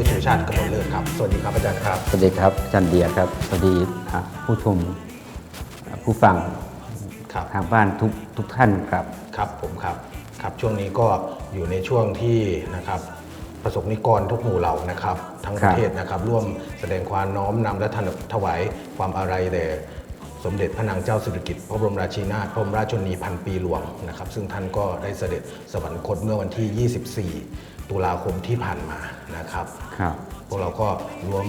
รชูชาติกำมลเลิศครับ สวัสดีครับอาจารย์ครับ สวัสดีครับอาจารย์เดียครับ สวัสดีอ่าผู้ชมอ่าผู้ฟังครับทางบ้านทุกทุกท่านครับครับผมครับครับช่วงนี้ก็อยู่ในช่วงที่นะครับประสบนิกรทุกหมู่เหล่านะครับ ทั้งประเทศนะครับ ร่วมแสดงความน้อมนำและถวายความอาลัยแด่สมเด็จพระนางเจ้าสิริกิติ์พระบรมราชินีนาถพระบรมราชชนนีพันปีหลวงนะครับ ซึ่งท่านก็ได้เสด็จสวรรคตเมื่อวันที่ 24 ตุลาคมที่ผ่านมานะครับครับพวกเราก็ร่วม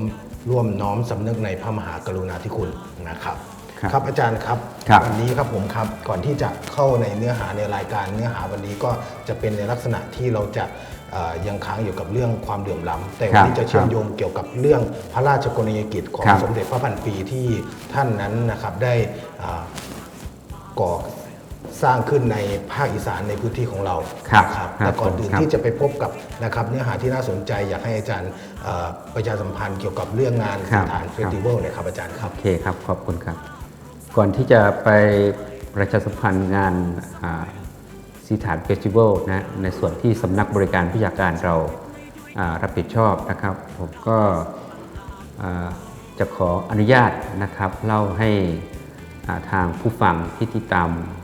ร่วมน้อมสำนึกในพระมหากรุณาธิคุณนะครับ ครับครับอาจารย์ครับครับวันนี้ครับผมครับก่อนที่จะเข้าในเนื้อหาในรายการเนื้อหาวันนี้ก็จะเป็นในลักษณะที่เราจะเอ่อยังค้างอยู่กับเรื่องความเดือมล้ำแต่วันนี้จะเชื่อมโยงเกี่ยวกับเรื่องพระราชกรณียกิจของครับสมเด็จพระพันปีที่ท่านนั้นนะครับได้อ่าก่อ สร้างขึ้นในภาคอีสานในพื้นที่ของเราครับนะครับครับแต่ก่อนอื่นครับ ที่จะไปพบกับนะครับเนื้อหาที่น่าสนใจอยากให้อาจารย์เอ่อประชาสัมพันธ์เกี่ยวกับเรื่องงานครัสบถานเฟสติวัลเนี่ยครับอาจารย์ครับ โอเคครับ ขอบคุณครับ ก่อนที่จะไปประชาสัมพันธ์งานอ่าสีฐานเฟสติวัลนะในส่วนที่สำนักบริการพิชาการเราอ่ารับผิดชอบนะครับ ผมก็อ่าจะขออนุญาตนะครับ เล่าให้อ่าทางผู้ฟังที่ติดตามอ่า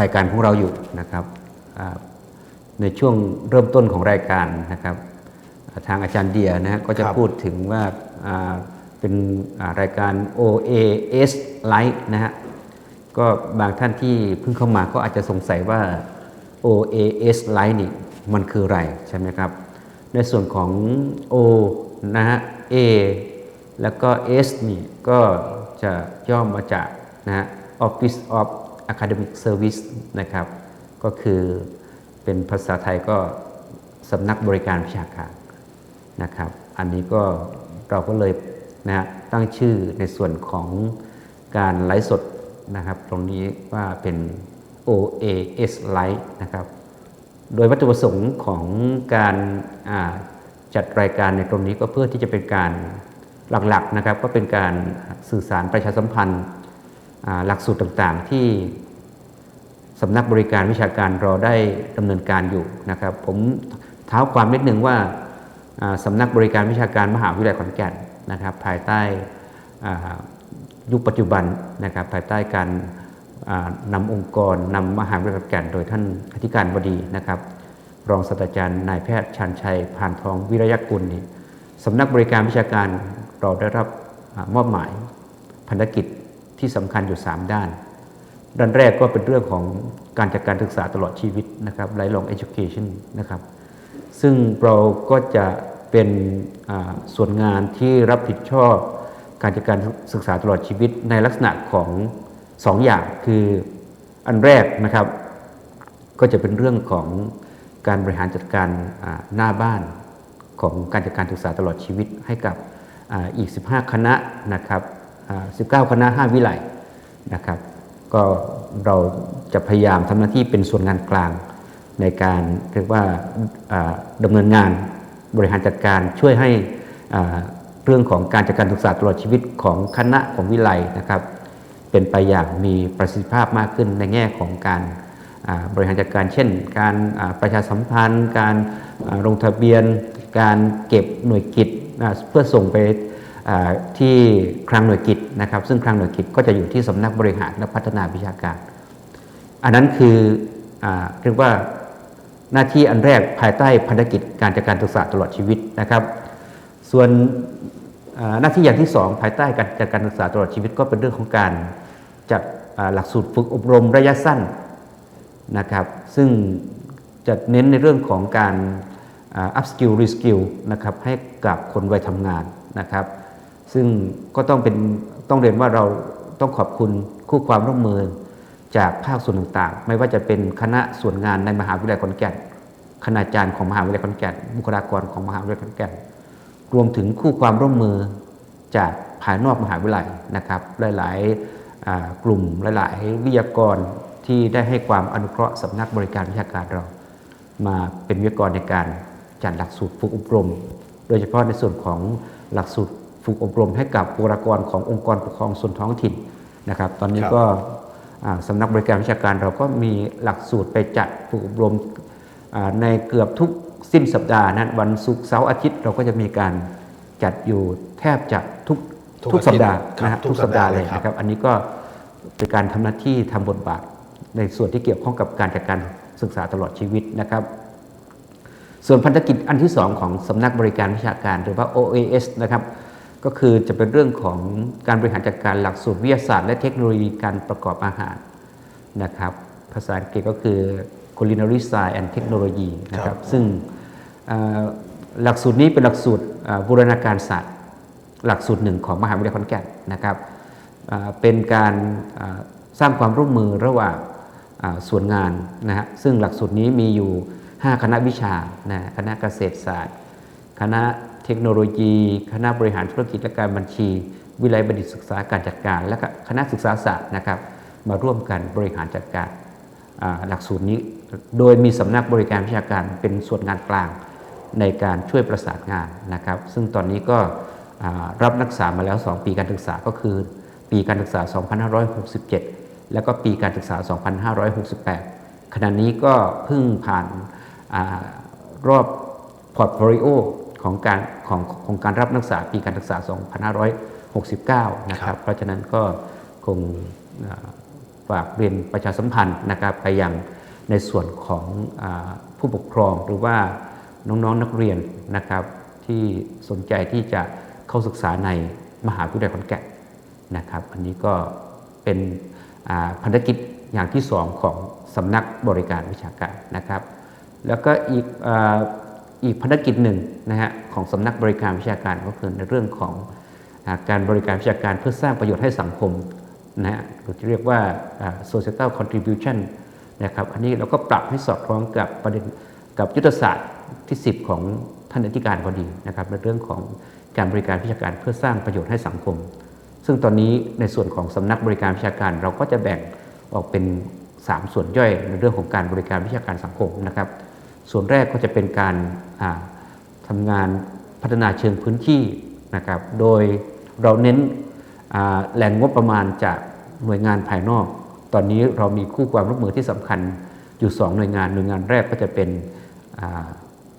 รายการของเราอยู่นะครับอ่าในช่วงเริ่มต้นของรายการนะครับอ่าทางอาจารย์เดียนะฮะก็จะครับพูดถึงว่าอ่าเป็นอ่ารายการ OAS Live นะฮะก็บางท่านที่เพิ่งเข้ามาก็อาจจะสงสัยว่า OAS Live นี่มันคืออะไรใช่ไหมครับ ในส่วนของ O นะฮะ A แล้วก็ S นี่ก็จะย่อมาจากนะฮะ Office of Academic Service นะครับ ก็คือเป็นภาษาไทยก็สำนักบริการวิชาการนะครับ อันนี้ก็เราก็เลยนะฮะตั้งชื่อในส่วนของการไลฟ์สดนะครับ ตรงนี้ว่าเป็น OAS Live นะครับ โดยวัตถุประสงค์ของการจัดรายการในตรงนี้ก็เพื่อที่จะเป็นการหลักๆนะครับ ก็เป็นการสื่อสารประชาสัมพันธ์ หลักสูตรต่างๆ ที่สำนักบริการวิชาการเราได้ดำเนินการอยู่นะครับ ผมเท้าความนิดนึงว่าสำนักบริการวิชาการมหาวิทยาลัยขอนแก่นนะครับ ภายใต้ยุคปัจจุบันนะครับภายใต้การนำองค์กรนำมหาวิทยาลัยขอนแก่นโดยท่านอธิการบดีนะครับ รองศาสตราจารย์นายแพทย์ชันชัยพานทองวิรยกุลนี่สำนักบริการวิชาการเราได้รับอมอบหมายภารกิจ ที่สำคัญอยู่ 3 ด้าน ด้านแรกก็เป็นเรื่องของการจัดการศึกษาตลอดชีวิตนะครับ lifelong education นะครับ ซึ่งเราก็จะเป็นส่วนงานที่รับผิดชอบการจัดการศึกษาตลอดชีวิตในลักษณะของสองอย่างคืออันแรกนะครับก็จะเป็นเรื่องของการบริหารจัดการหน้าบ้านของการจัดการศึกษาตลอดชีวิตให้กับอีก 15 คณะนะครับ 19 คณะ 5 วิไลนะครับ ก็เราจะพยายามทำหน้าที่เป็นส่วนงานกลางในการเรียกว่าดำเนินงานบริหารจัดการช่วยให้เรื่องของการจัดการศึกษาตลอดชีวิตของคณะของวิไลนะครับ เป็นไปอย่างมีประสิทธิภาพมากขึ้นในแง่ของการบริหารจัดการเช่น การประชาสัมพันธ์ การลงทะเบียน การเก็บหน่วยกิจเพื่อส่งไป ที่คลังหน่วยกิจนะครับ ซึ่งคลังหน่วยกิจก็จะอยู่ที่สำนักบริหารและพัฒนาวิชาการ อันนั้นคืออเรียกว่าหน้าที่อันแรกภายใต้ภารกิจการจัดการศึกษาตลอดชีวิตนะครับ ส่วนหน้าที่อย่างที่สองภายใต้การจัดการศึกษาตลอดชีวิตก็เป็นเรื่องของการจัดหลักสูตรฝึกอบรมระยะสั้นนะครับ ซึ่งจะเน้นในเรื่องของการอ่า up skill re skill นะครับให้กับคนวัยทำงานนะครับ ซึ่งก็ต้องเป็นต้องเรียนว่าเราต้องขอบคุณคู่ความร่วมมือจากภาคส่วนต่างๆ ไม่ว่าจะเป็นคณะส่วนงานในมหาวิทยาลัยขอนแก่นคณาจารย์ของมหาวิทยาลัยขอนแก่นบุคลากรของมหาวิทยาลัยขอนแก่นรวมถึงคู่ความร่วมมือจากภายนอกมหาวิทยาลัยนะครับ หลายๆกลุ่มหลาย ๆ วิทยากรที่ได้ให้ความอนุเคราะห์สำนักบริการวิชาการเรา มาเป็นวิทยากรในการจัดหลักสูตรฝึกอบรม โดยเฉพาะในส่วนของหลักสูตร ฝึกอบรมให้กับบุคลากรขององค์กรปกครองส่วนท้องถิ่นนะครับ ตอนนี้ครับก็อ่าสำนักบริการวิชาการเราก็มีหลักสูตรไปจัดฝึกอบรมอ่าในเกือบทุกสิ้นสัปดาห์นั้นวันศุกร์เสาร์อาทิตย์เราก็จะมีการจัดอยู่แทบจะทุกทุกทุกสัปดาห์อาทิตย์นะฮะครับทุทุกกสัปดาห์สัปดาห์เลยเลยครับนะครับอันนี้ก็เป็นการทำหน้าที่ทำบทบาทในส่วนที่เกี่ยวข้องกับการจัดการศึกษาตลอดชีวิตนะครับ ส่วนพันธกิจอันที่ 2 ของสำนักบริการวิชาการหรือว่า OAS นะครับ ก็คือจะเป็นเรื่องของการบริหารจัดการหลักสูตรวิทยาศาสตร์และเทคโนโลยีการประกอบอาหารนะครับ ภาษาอังกฤษก็คือ culinary science and technology นะคครัรับบซึ่งเอ่อหลักสูตรนี้เป็นหลักสูตรเอ่อบูรณาการศาสตร์ หลักสูตรหนึ่งของมหาวิทยาลัยขอนแก่นนะครับอ่าเป็นการอ่าสร้างความร่วมมือระหว่างอ่าส่วนงานนะฮะซึ่งหลักสูตรนี้มีอยู่ 5 คณะวิชานะคณะเกษตรศาสตร์ คณะ เทคโนโลยี คณะบริหารธุรกิจและการบัญชี วิไลยบัณฑิตศึกษาการจัดการ และคณะศึกษาศาสตร์นะครับ มาร่วมกันบริหารจัดการหลักสูตรนี้ โดยมีสำนักบริการวิชาการเป็นส่วนงานกลางในการช่วยประสานงานนะครับ ซึ่งตอนนี้ก็รับนักศึกษามาแล้ว 2 ปีการศึกษาก็คือ ปีการศึกษา 2567 แล้วก็ปีการศึกษา 2568 ขณะนี้ก็เพิ่งผ่านอรอบพอร์ตโฟลิโอ ของการของของการรับนักศึกษาปีการศึกษา 2569 นะคครัรับบเพราะฉะนั้นก็คงอ่าฝากเรียนประชาสัมพันธ์นะครับไปยังในส่วนของอาผู้ปกครองหรือว่าน้องๆนนักเรียนนะครับที่สนใจที่จะเข้าศึกษาในมหาวิทยาลัยขอนแก่นนะครับ อันนี้ก็เป็นอ่าพันธกิจอย่างที่สองของสำนักบริการวิชาการนะครับ แล้วก็อีกอา อีกภารกิจหนึ่งนะฮะของสำนักบริการวิชาการก็คือในเรื่องของการบริการวิชาการเพื่อสร้างประโยชน์ให้สังคมนะฮะหรือที่เรียกว่า societal contribution นะครับอันนี้เราก็ปรับให้สอดคล้องกับประเด็นกับยุทธศาสตร์ที่ 10 ของท่านอธิการบดีนะครับในเรื่องของการบริการวิชาการเพื่อสร้างประโยชน์ให้สังคม ซึ่งตอนนี้ในส่วนของสำนักบริการวิชาการเราก็จะแบ่งออกเป็น 3 ส่วนย่อยในเรื่องของการบริการวิชาการสังคมนะครับ ส่วนแรกก็จะเป็นการอ่าทำงานพัฒนาเชิงพื้นที่นะครับ โดยเราเน้นอ่าแหล่งงบประมาณจากหน่วยงานภายนอก ตอนนี้เรามีคู่ความร่วมมือที่สำคัญอยู่ 2 หน่วยงาน หน่วยงานแรกก็จะเป็นอา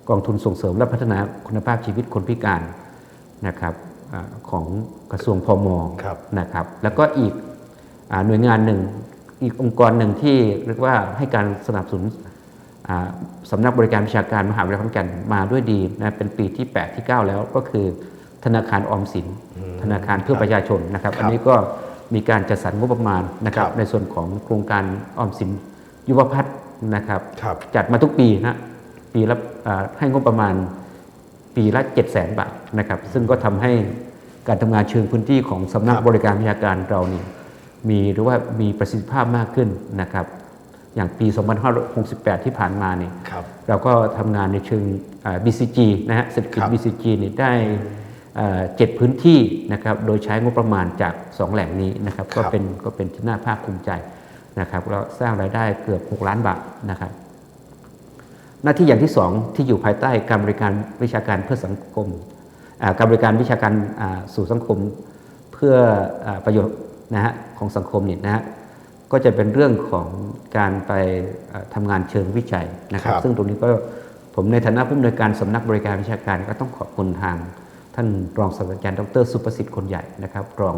กองทุนส่งเสริมและพัฒนาคุณภาพชีวิตคนพิการนะครับอาของกระทรวงพมครับนะครับ แล้วก็อีกอาหน่วยงานหนึ่งอีกองค์กรหนึ่งที่เรียกว่าให้การสนับสนุนอ่า สำนักบริการวิชาการมหาวิทยาลัยขอนแก่นมาด้วยดีนะเป็นปีที่ 8 ที่ 9 แล้วก็คือ ธนาคารออมสิน ธนาคารเพื่อประชาชนนะครับครับอันนี้ก็มีการจัดสรรงบประมาณนะครับครับในส่วนของโครงการออมสินยุวพัฒน์นะครับครับจัดมาทุกปีนะปีละอ่าให้งบประมาณปีละ 7 0 0 0 0 0 บาทนะครับซึ่งก็ทำให้การทำงานเชิงพื้นที่ของสำนักครับบริการวิชาการเรานี่มีหรือว่ามีประสิทธิภาพมากขึ้นนะครับ อย่างปี 2568 ที่ผ่านมาเนี่ยครับเราก็ทำงานในเชิงอ่า BCG นะฮะเศรษฐกิจครับ BCG นี่ได้อ่าเจ็ดพื้นที่นะครับโดยใช้งบประมาณจาก 2 แหล่งนี้นะครับครัก็บเป็นก็เป็นที่น่าภาคภูมิใจนะครับเราสร้างรายได้เกือบ 6 ล้านบาทนะครับหน้าที่อย่างที่ 2 ที่อยู่ภายใต้การบริการวิชาการเพื่อสังคมอ่าการบริการวิชาการอ่าสู่สังคมเพื่ออาประโยชน์นะฮะของสังคมเนี่ยนะฮะ ก็จะเป็นเรื่องของการไปอ่าทำงานเชิงวิจัยนะครับครับ ซึ่งตรงนี้ก็ผมในฐานะผู้อำนวยการสำนักบริการวิชาการก็ต้องขอบคุณทาง ท่านรองศาสตราจารย์ดรสุประสิทธิ์คนใหญ่นะครับรอง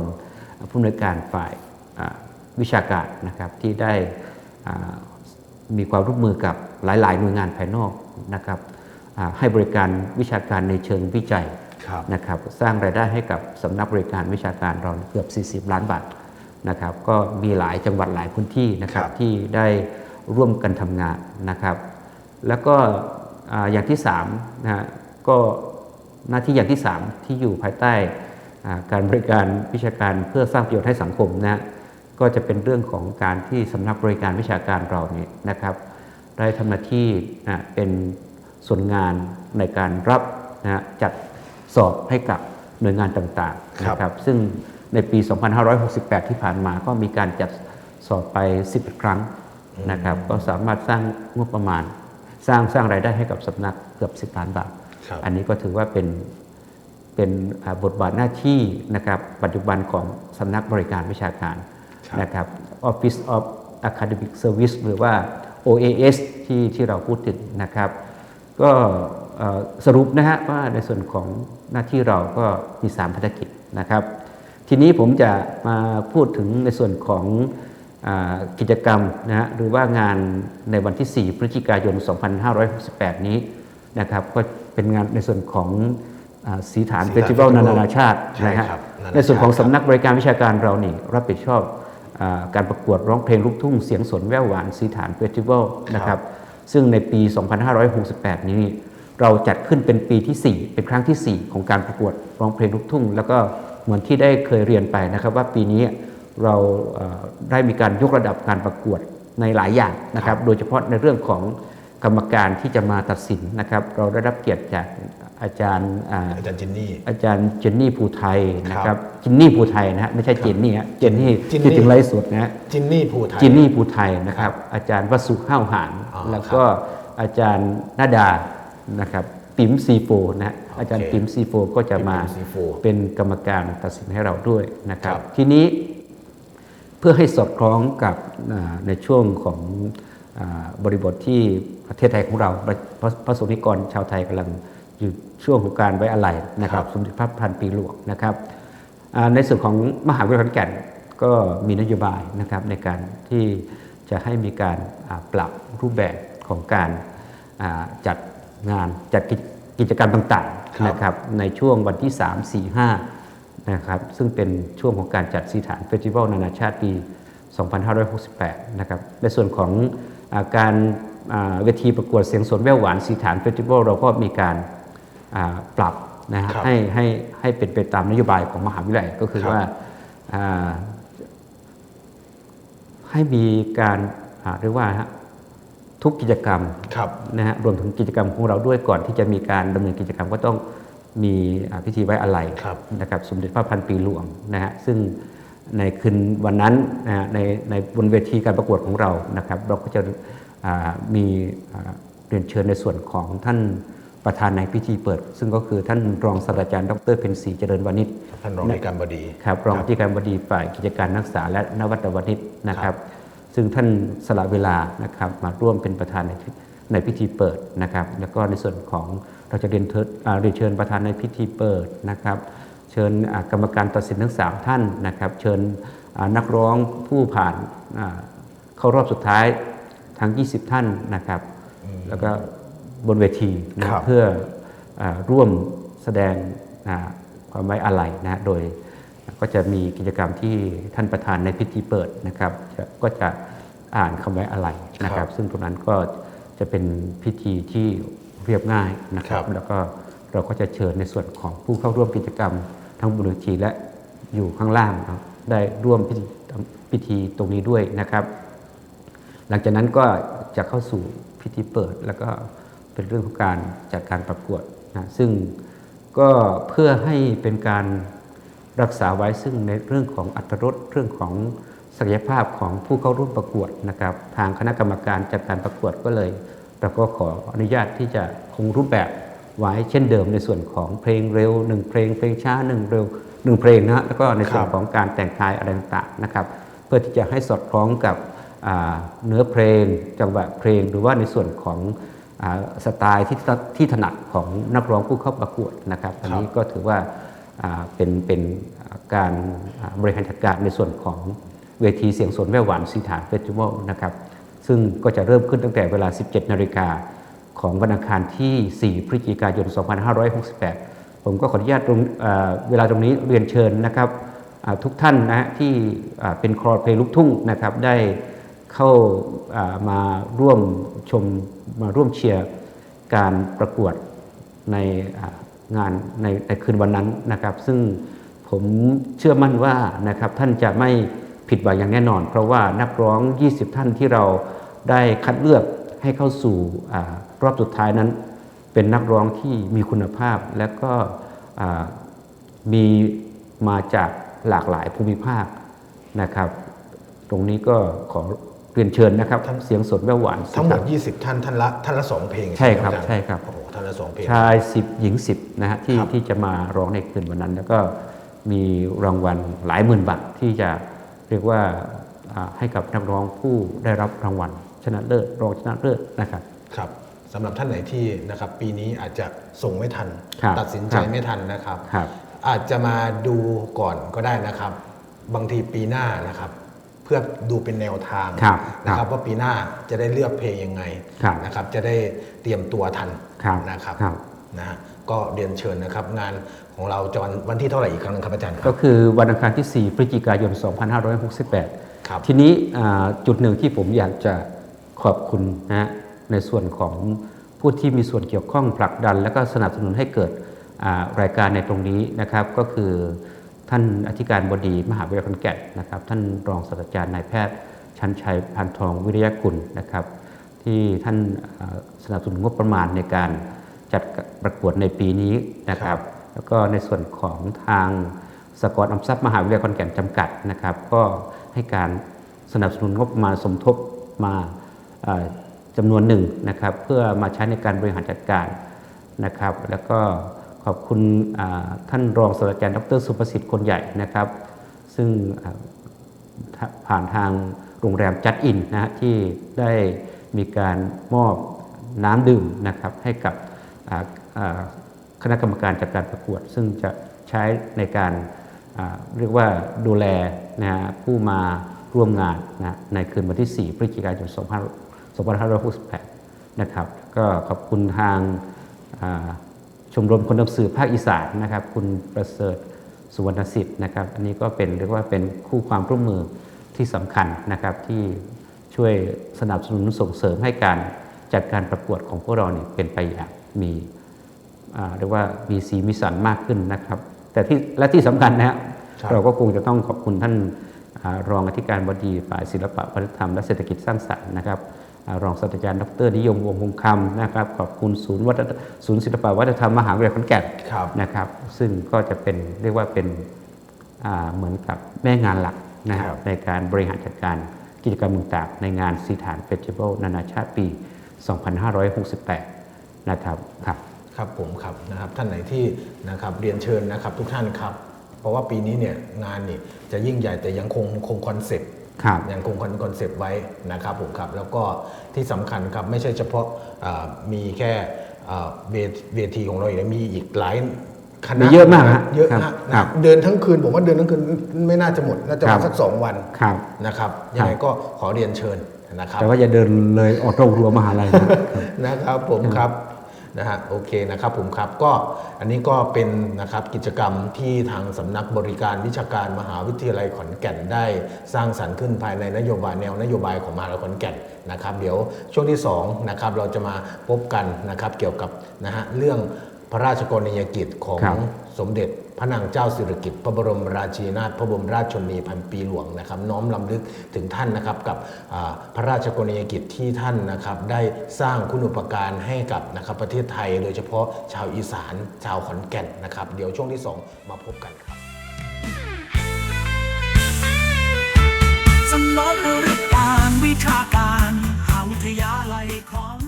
ผู้อำนวยการฝ่ายอ่าวิชาการนะครับที่ได้อ่ามีความร่วมมือกับหลาย ๆ หน่วยงานภายนอกนะครับอ่าให้บริการวิชาการในเชิงวิจัยครับนะครับ สร้างรายได้ให้กับสำนักบริการวิชาการเราเกือบ 40 ล้านบาท นะครับก็มีหลายจังหวัดหลายพื้นที่นะครับครับที่ได้ร่วมกันทำงานนะครับ แล้วก็อ่าอย่างที่3นะฮะก็หน้าที่อย่างที่ 3 ที่อยู่ภายใต้อ่าการบริการวิชาการเพื่อสร้างประโยชน์ให้สังคมนะฮะก็จะเป็นเรื่องของการที่สำนักบริการวิชาการเราเนี่ยนะครับ ได้ทำหน้าที่นะเป็นส่วนงานในการรับนะจัดสอบให้กับหน่วยงานต่างๆครับนะครับ ซึ่ง ในปี 2568 ที่ผ่านมาก็มีการจัดสอบไป11ครั้งนะครับ ก็สามารถสร้างงบประมาณ สร้างสร้างรายได้ให้กับสำนักเกือบ 10 ล้านบาทครับอันนี้ก็ถือว่าเป็นเป็นอ่าบทบาทหน้าที่นะครับปัจจุบันของสำนักบริการวิชาการครับนะครับ Office of Academic Service หรือว่า OAS ที่ที่เราพูดถึงนะครับ ก็เอ่อสรุปนะฮะว่าในส่วนของหน้าที่เราก็มี 3 ภารกิจนะครับ ทีนี้ผมจะมาพูดถึงในส่วนของอากิจกรรมนะฮะหรือว่างานในวันที่ 4 พฤศจิกายน 2568 นี้นะครับก็เป็นงานในส่วนของอาสีฐานสีฐานเฟสติวัล Festival นานาชาติใช่นะฮะครับนานาชาติในส่วนของสำนักบริการวิชาการเรานี่รับผิดชอบอาการประกวดร้องเพลงลูกทุ่งเสียงสนแว่วหวานสีฐานเฟสติวัลนะครับซึ่งในปี 2568 นี้ เราจัดขึ้นเป็นปีที่ 4 เป็นครั้งทีสี่4 ของการประกวดร้องเพลงลูกทุ่ง แล้วก็ เหมือนที่ได้เคยเรียนไปนะครับว่าปีนี้เราเอ่อได้มีการยกระดับการประกวดในหลายอย่างนะครับ โดยเฉพาะในเรื่องของกรรมการที่จะมาตัดสินนะครับ เราได้รับเกียรติจากอาจารย์อ่าอาจารย์จินนี่อาจารย์เจนนี่ภูไทยนะคครัรับบจินนี่ภูไทยนะฮะไม่ใช่เจนนี่ฮะเจนนี่จินนี่ที่ถึงไลฟ์สดนะฮะจินนี่ภูไทยจินนี่ภูไทยนะครับ อาจารย์วสุห้าวหานอ๋อแล้วก็อาจารย์นาดานะครับ ปิ๋มซีโฟนะฮะอาจารย์ปิ๋มซีโฟก็จะมาปิ๋ม C4 เป็นกรรมการตัดสินให้เราด้วยนะครับครับทีนี้เพื่อให้สอดคล้องกับอ่าในช่วงของอาบริบทที่ประเทศไทยของเราพระพระพระสงฆ์นิกรชาวไทยกำลังอยู่ช่วงของการไว้อาลัยนะครับครับ สมเด็จพระพันปีหลวงนะครับอ่าในส่วนของมหาวิทยาลัยขอนแก่นก็มีนโยบายนะครับในการที่จะให้มีการอ่าปรับรูปแบบของการอ่าจัด งานจัดกิจกิจกรรมต่างครับๆนะครับในช่วงวันที่ 3 4 5นะครับซึ่งเป็นช่วงของการจัดสีฐานเฟสติวัลนานาชาติปี 2568นะครับในส่วนของอาการอ่าเวทีประกวดเสียงสนแว่วหวานสีฐานเฟสติวัลเราก็มีการอ่าปรับนะฮะครับให้ให้ให้เป็นไปตามนโยบายของมหาวิทยาลัยก็คือครับว่าอ่าให้มีการอ่าเรียกว่าฮะ ทุกกิจกรรมครับนะฮะรวมถึงกิจกรรมของเราด้วยก่อนที่จะมีการดำเนินกิจกรรมก็ต้องมีอ่าพิธีไว้อาลัยครับนะครับสมเด็จพระพันปีหลวงนะฮะซึ่งในคืนวันนั้นนะฮะในในบนเวทีการประกวดของเรานะครับเราก็จะอ่ามีอ่าเรียนเชิญในส่วนของท่านประธานในพิธีเปิด ซึ่งก็คือท่านรองศาสตราจารย์ดรเพ็ญศรีเจริญวานิชท่านรองในการบดีครับรองที่การบดีฝ่ายกิจการนักศึกษาและนวัตวณิชนะครับ ซึ่งท่านสละเวลานะครับมาร่วมเป็นประธานในพิในพิธีเปิดนะครับ แล้วก็ในส่วนของเราจะเรียนเทิดอ่าเรียนเชิญประธานในพิธีเปิดนะครับ เชิญอ่ากรรมการตัดสินทั้งสามท่านนะครับ เชิญอ่านักร้องผู้ผ่านอ่าเข้ารอบสุดท้ายทั้ง 20 ท่านนะครับ แล้วก็บนเวทีนะครับเพื่ออาร่วมแสดงอ่าความไว้อาลัยนะฮะโดยก็ จะมีกิจกรรมที่ท่านประธานในพิธีเปิดนะครับจะก็จะอ่านคำไว้อาลัยนะคครัรับบซึ่งตรงนั้นก็จะเป็นพิธีที่เรียบง่ายนะครับครับ แล้วก็เราก็จะเชิญในส่วนของผู้เข้าร่วมกิจกรรม ทั้งบนเวทีและอยู่ข้างล่างนะครับได้ร่วมพิธีพิธีตรงนี้ด้วยนะครับ หลังจากนั้นก็จะเข้าสู่พิธีเปิด แล้วก็เป็นเรื่องของการจัดการประกวดนะซึ่งก็เพื่อให้เป็นการ รักษาไว้ซึ่งในเรื่องของอัตรสเรื่องของศักยภาพของผู้เข้าร่วมประกวดนะครับ ทางคณะกรรมการจัดการประกวดก็เลย เราก็ขออนุญาตที่จะคงรูปแบบไว้เช่นเดิมในส่วนของเพลงเร็วหนึ่งเพลงเพลงช้าหนึ่งเร็วหนึ่งเพลงนะฮะแล้วก็ในส่วนของการแต่งทายอะไรต่างๆนะครับ เพื่อที่จะให้สอดคล้องกับเนื้อเพลง จังหวะเพลง หรือว่าในส่วนของอสไตล์ที่ที่ถนัดของนักร้องผู้เข้าประกวดนะครับอันนี้ก็ถือว่า เป็นเป็นการบริหารจัดการในส่วนของเวทีเสียงสนแว่วหวานสีฐานเฟสติวัลนะครับซึ่งก็จะเริ่มขึ้นตั้งแต่เวลา 17 นาฬิกาของวันอังคารที่ 4 พฤศจิกายน 2568 ผมก็ขออนุญาตตรงเวลาตรงนี้เรียนเชิญนะครับทุกท่านนะฮะที่เป็นคอรอเพลงลูกทุ่งนะครับได้เข้ามาร่วมชมมาร่วมเชียร์การประกวดใน งานในในคืนวันนั้นนะครับ ซึ่งผมเชื่อมั่นว่านะครับท่านจะไม่ผิดหวังอย่างแน่นอน เพราะว่านักร้อง 20 ท่านที่เราได้คัดเลือกให้เข้าสู่อารอบสุดท้ายนั้น เป็นนักร้องที่มีคุณภาพและก็อ่ามีมาจากหลากหลายภูมิภาคนะครับ ตรงนี้ก็ขอเรียนเชิญนะครับเสียงสดแว่วหวาน ทั้งหมดสิครับ20 ท่านท่านละท่านละสองเพลง ใช่ครับไหมอาจาย์ใช่ครับโอ้โหท่า นละสองเพลง ชาย 10 หญิง 10นะฮะที่ครับที่จะมาร้องในคืนวันนั้น แล้วก็มีรางวัลหลายหมื่นบาทที่จะเรียกว่าอ่าให้กับนักร้องผู้ได้รับรางวัล ชนะเลิศรองชนะเลิศนะครับ ครับสำหรับท่านไหนที่นะครับปีนี้อาจจะส่งไม่ทัน ครับตัดสินใจครับ ไม่ทันนะครับ ครับ อาจจะมาดูก่อนก็ได้นะครับ บางทีปีหน้านะครับ เพื่อดูเป็นแนวทางครับนะครับครับว่าปีหน้าจะได้เลือกเพลงยังไงครับนะครับ จะได้เตรียมตัวทัน ครับนะครับครับนะฮะก็เรียนเชิญนะครับ งานของเราจะวันวันที่เท่าไหร่อีกครั้งหนึงครับอาจารย์คก็รับคือวันอังคารที่ 4 พฤศจิกายน 2568 ครับ ทีนี้อ่าจุดหนึ่งที่ผมอยากจะขอบคุณนะฮะในส่วนของผู้ที่มีส่วนเกี่ยวข้องผลักดัน และก็สนับสนุนให้เกิดอ่ารายการในตรงนี้นะครับ ก็คือท่านอธิการบดีมหาวิทยาลัยขอนแก่นนะครับ ท่านรองศาสตราจารย์นายแพทย์ชันชัยพันทองวิริยกุลนะครับ ที่ท่านสนับสนุนงบประมาณในการจัดประกวดในปีนี้นะครับ แล้วก็ในส่วนของทางสกอตออมทรัพย์มหาวิทยาลัยขอนแก่นจำกัดนะครับ ก็ให้การสนับสนุนงบประมาณสมทบมาจำนวนหนึ่งนะครับ เพื่อมาใช้ในการบริหารจัดการนะครับ แล้วก็ขอบคุณท่านรองศาสตราจารย์ดรสุประสิทธิ์คนใหญ่นะครับ ซึ่งผ่านทางโรงแรมจัดอินนะฮะที่ได้ มีการมอบน้ำดื่มนะครับให้กับคณะกรรมการจัดการประกวด ซึ่งจะใช้ในการเรียกว่าดูแลนะผู้มาร่วมงานนะในคืนวันที่ 4 พฤศจิกายน 2568 นะครับ ก็ขอบคุณทางชมรมคนนำสื่อภาคอีสานนะครับ คุณประเสริฐสุวรรณสิทธิ์นะครับ อันนี้ก็เป็นเรียกว่าเป็นคู่ความร่วมมือที่สำคัญนะครับที่ ช่วยสนับสนุนส่งเสริมให้การจัดการประกวดของพวกเราเนี่ยเป็นไปอย่างมีอ่าเรียกว่ามีสีมีสันมากขึ้นนะครับ แต่ที่และที่สำคัญนะฮะครับเราก็คงจะต้องขอบคุณท่านอารองอธิการบดีฝ่ายศิลปะวัฒนธรรมและเศรษฐกิจสร้างสรรค์นะครับอ่ารองศาสตราจารย์ดรนิยมวงศ์คงคำนะครับขอบคุณศูนย์วัฒนศูนย์ศิลปะวัฒนธรรมมหาวิทยาลัยขอนแก่นครับนะครับ ซึ่งก็จะเป็นเรียกว่าเป็นอ่าเหมือนกับแม่งานหลักนะคครัรับบในการบริหารจัดการ กิจกรรมต่างๆในงานสีฐานเฟสติวัลนานาชาติปี 2568 นะครับครับครับผมครับนะครับท่านไหนที่นะครับเรียนเชิญนะครับทุกท่านครับ เพราะว่าปีนี้เนี่ยงานนี่จะยิ่งใหญ่แต่ยังคงคงคอนเซ็ปต์ครับยังคงคอนเซปต์ไว้นะครับผมครับแล้วก็ที่สำคัญครับไม่ใช่เฉพาะอ่ามีแค่อ่าเวทเวทีของเราอย่างเดียวมีอีกหลาย คณะมีเยอะมากฮะเยอะครับฮะครับเดินทั้งคืนผมว่าเดินทั้งคืนไม่น่าจะหมดน่าจะครัมาบสักสองวันครับ นะครับยังไงก็ขอเรียนเชิญนะครับ แต่ว่าอย่าเดินเลยออกนอกรั้วมหาลัยนะ นะครับผมครับนะฮะโอเคนะครับผมครับก็อันนี้ก็เป็นนะครับกิจกรรมที่ทางสำนักบริการวิชาการมหาวิทยาลัยขอนแก่นได้สร้างสรรค์ขึ้นภายในนโยบายแนวนโยบายของมหาลัยขอนแก่นนะครับ เดี๋ยวช่วงที่2นะครับเราจะมาพบกันนะครับเกี่ยวกับนะฮะเรื่อง พระราชกรณียกิจของสมเด็จพระนางเจ้าสิริกิติ์พระบรมราชินาถพระบรมราชชนนีพันปีหลวงนะครับน้อมลำลึกถึงท่านนะครับกับพระราชกรณียกิจที่ท่านนะครับได้สร้างคุณอุปการให้กับนะครับประเทศไทย โดยเฉพาะชาวอีสานชาวขอนแก่นนะครับเดี๋ยวช่วงที่สองมาพบกันครับ สำลองหรือการวิชาการหาวิทยาลัยของ